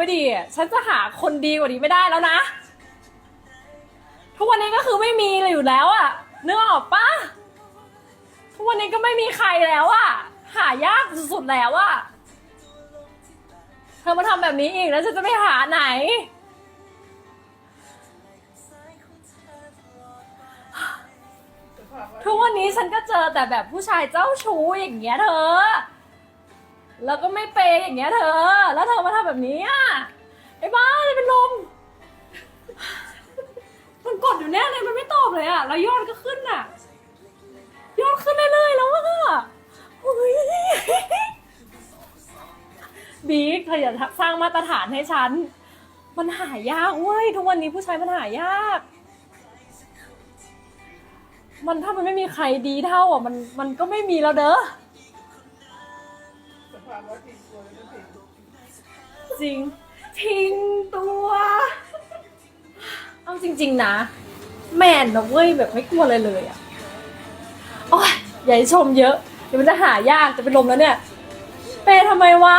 ไม่ดี ฉันจะหาคนดีกว่านี้ไม่ได้แล้วนะ ทุกวันนี้ก็คือไม่มีเลยอยู่แล้วอะนึกออกปะทุกวันนี้ก็ไม่มีใครแล้วอะหายากสุดๆแล้วอะเธอมาทำแบบนี้อีกแล้วฉันจะไปหาไหน ทุกวันนี้ฉันก็เจอแต่แบบผู้ชายเจ้าชู้อย่างเงี้ยเธอ แล้วก็ไม่เปย์อย่างเงี้ยเธอ แล้วเธอมาทำแบบนี้อะไอ้บ้าเลยเป็นลม มันกดอยู่แน่เลยมันไม่ตอบเลยอะ แล้วยอดก็ขึ้นอะ ยอดขึ้นเรื่อยๆแล้วอะเฮ้ยบิ๊กเธออย่าสร้างมาตรฐานให้ฉัน มันหายากเว้ยทุกวันนี้ผู้ชายมันหายาก มันถ้ามันไม่มีใครดีเท่าอะมันมันก็ไม่มีแล้วเด้อ จริง ทิ้งตัว เอาจริง ๆ นะ แมนนะเว้ยแบบไม่กลัวเลยเลยอะโอ้ยอย่าให้ชมเยอะ เดี๋ยวมันจะหายากจะเป็นลมแล้วเนี่ย เปย์ทำไมวะ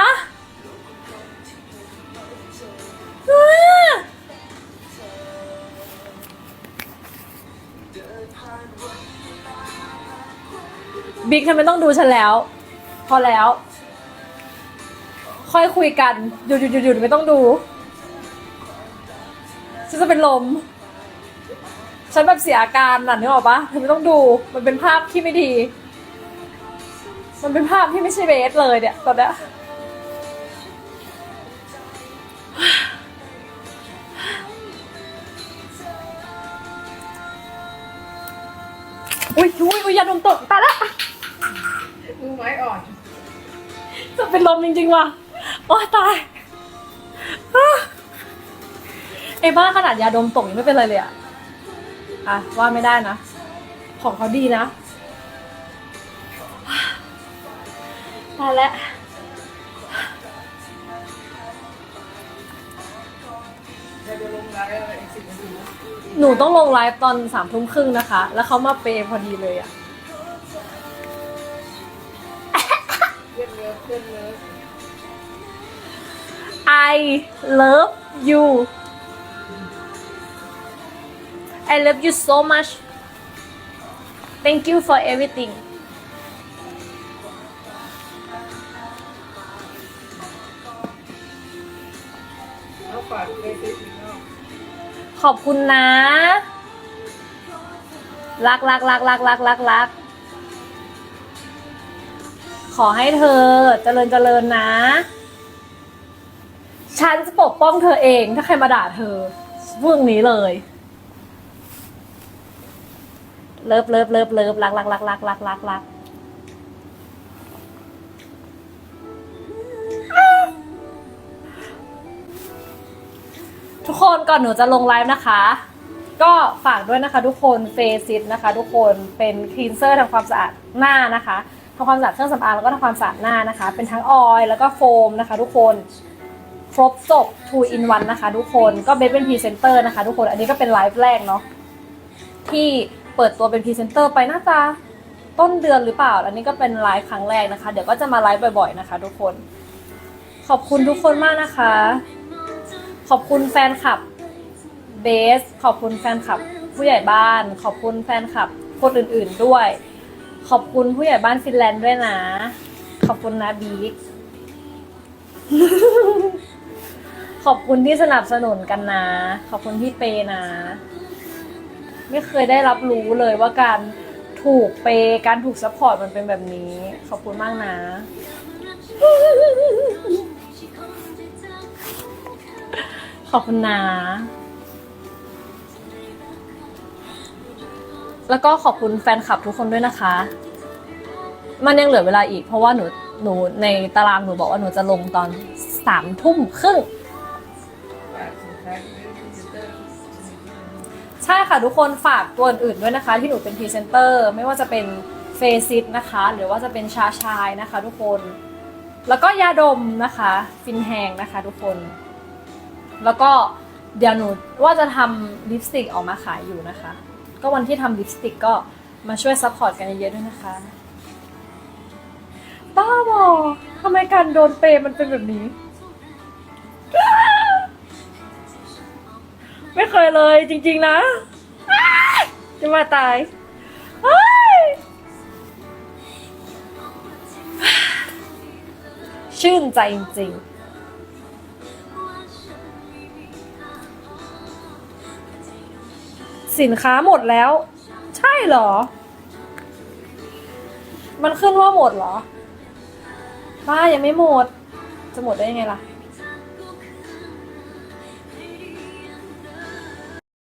บิ๊กทำไมต้องดูฉันแล้ว พอแล้ว ค่อยคุยกัน หยุดหยุดหยุดหยุดไม่ต้องดู ฉันจะเป็นลม ฉันแบบเสียอาการน่ะนึกออกปะเธอไม่ต้องดู มันเป็นภาพที่ไม่ดี มันเป็นภาพที่ไม่ใช่เบสเลยเนี่ยตอนเนี้ยอุ้ยอุ้ยอุ้ยยาดมตกตายละ มือไม้อ่อน จะเป็นลมจริงๆว่ะ โอ้ตายไอ้บ้าขนาดยาดมตกยังไม่เป็นไรเลยอะอะว่าไม่ได้นะ ของเขาดีนะตายแล้วหนูต้องลงไลฟ์ตอนสามทุ่มครึ่งนะคะ แล้วเขามาเปย์พอดีเลยอะเพื่อนเลิฟเพื่อนเลิฟ I love you I love you so much Thank you for everything ขอบคุณนะ รักรักรักรักรักรักรักขอให้เธอเจริญเจริญนะ ฉันจะปกป้องเธอเองถ้าใครมาด่าเธอพวกนี้เลย เลิฟเลิฟเลิฟเลิฟรักรักรักรักรักรักรักทุกคนก่อนหนูจะลงไลฟ์นะคะ ก็ฝากด้วยนะคะ ทุกคนเฟซิตนะคะ ทุกคนเป็นคลีนเซอร์ทำความสะอาดหน้านะคะทำความสะอาดเครื่องสำอางแล้วก็ทำความสะอาดหน้านะคะ เป็นทั้งออยล์แล้วก็โฟมนะคะ ทุกคน ครบจบ 2 in 1 นะคะทุกคนก็เบสเป็นพรีเซนเตอร์นะคะทุกคนอันนี้ก็เป็นไลฟ์แรกเนาะที่เปิดตัวเป็นพรีเซนเตอร์ไปน่าจะต้นเดือนหรือเปล่า อันนี้ก็เป็นไลฟ์ครั้งแรกนะคะ เดี๋ยวก็จะมาไลฟ์บ่อยๆนะคะทุกคน ขอบคุณทุกคนมากนะคะ ขอบคุณแฟนคลับเบส ขอบคุณแฟนคลับผู้ใหญ่บ้าน ขอบคุณแฟนคลับคนอื่นๆด้วย ขอบคุณผู้ใหญ่บ้านฟินแลนด์ด้วยนะ ขอบคุณนะบิ๊ก ขอบคุณที่สนับสนุนกันนะ ขอบคุณที่เปย์นะ ไม่เคยได้รับรู้เลยว่าการถูกเปย์การถูกซัพพอร์ตมันเป็นแบบนี้ ขอบคุณมากนะ ขอบคุณนะ แล้วก็ขอบคุณแฟนคลับทุกคนด้วยนะคะ มันยังเหลือเวลาอีก เพราะว่าหนูหนูในตารางหนูบอกว่าหนูจะลงตอนสามทุ่มครึ่ง ใช่ค่ะทุกคนฝากตัวอื่นด้วยนะคะ ที่หนูเป็นพรีเซนเตอร์ไม่ว่าจะเป็นเฟซิตนะคะ หรือว่าจะเป็นชาชายนะคะ ทุกคน แล้วก็ยาดมนะคะ ฟินแฮงนะคะ ทุกคน แล้วก็เดี๋ยวหนูว่าจะทำลิปสติกออกมาขายอยู่นะคะ ก็วันที่ทำลิปสติกก็มาช่วยซัพพอร์ตกันเยอะๆด้วยนะคะบ้าบอทำไมการโดนเปย์มันเป็นแบบนี้ ไม่เคยเลยจริง ๆ นะ จะมาตายอ้ายชื่นใจจริงๆ สินค้าหมดแล้ว ใช่เหรอ มันขึ้นว่าหมดเหรอ บ้ายังไม่หมด จะหมดได้ยังไงล่ะ